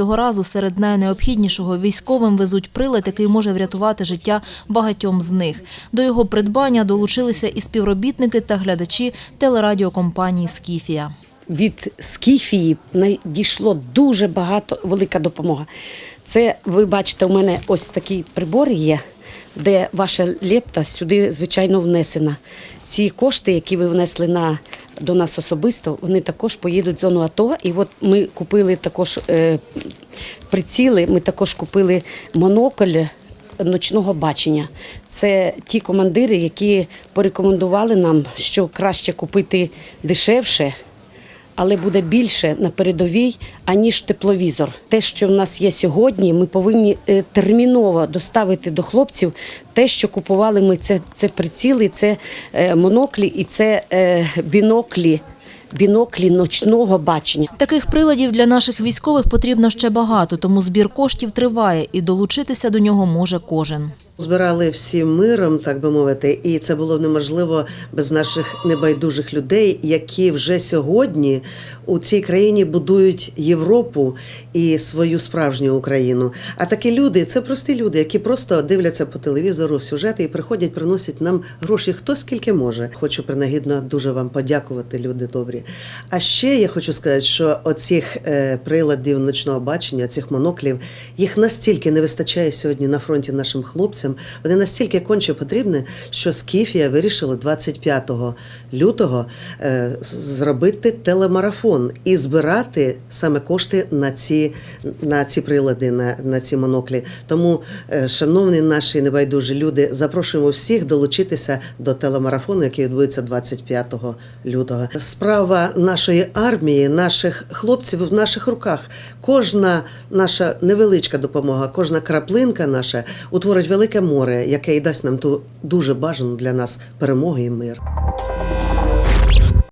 цього разу серед найнеобхіднішого військовим везуть прилад, який може врятувати життя багатьом з них. До його придбання долучилися і співробітники та глядачі телерадіокомпанії Скіфія. від Скіфії надійшло дуже багато, велика допомога. Це ви бачите, у мене ось такий прибор є, де ваша лепта сюди, звичайно, внесена. Ці кошти, які ви внесли на, до нас особисто, вони також поїдуть в зону АТО. І от ми купили також е, приціли, ми також купили монокль ночного бачення. Це ті командири, які порекомендували нам, що краще купити дешевше, але буде більше на передовій, аніж тепловізор. Те, що в нас є сьогодні, ми повинні е, терміново доставити до хлопців те, що купували ми. Це, це приціли, це е, моноклі і це е, біноклі, біноклі ночного бачення. Таких приладів для наших військових потрібно ще багато, тому збір коштів триває і долучитися до нього може кожен. Збирали всі миром, так би мовити, і це було неможливо без наших небайдужих людей, які вже сьогодні у цій країні будують Європу і свою справжню Україну. А такі люди це прості люди, які просто дивляться по телевізору сюжети і приходять, приносять нам гроші. Хто скільки може. Хочу принагідно дуже вам подякувати, люди добрі. А ще я хочу сказати, що оцих е, приладів ночного бачення, цих моноклів, їх настільки не вистачає сьогодні на фронті нашим хлопцям. Вони настільки конче потрібні, що Скіфія вирішила 25 лютого е, зробити телемарафон і збирати саме кошти на ці, на ці прилади, на, на ці моноклі. Тому, е, шановні наші небайдужі люди, запрошуємо всіх долучитися до телемарафону, який відбудеться 25 лютого. Справа нашої армії, наших хлопців в наших руках. Кожна наша невеличка допомога, кожна краплинка наша утворить велике море, яке і дасть нам ту дуже бажану для нас перемогу і мир.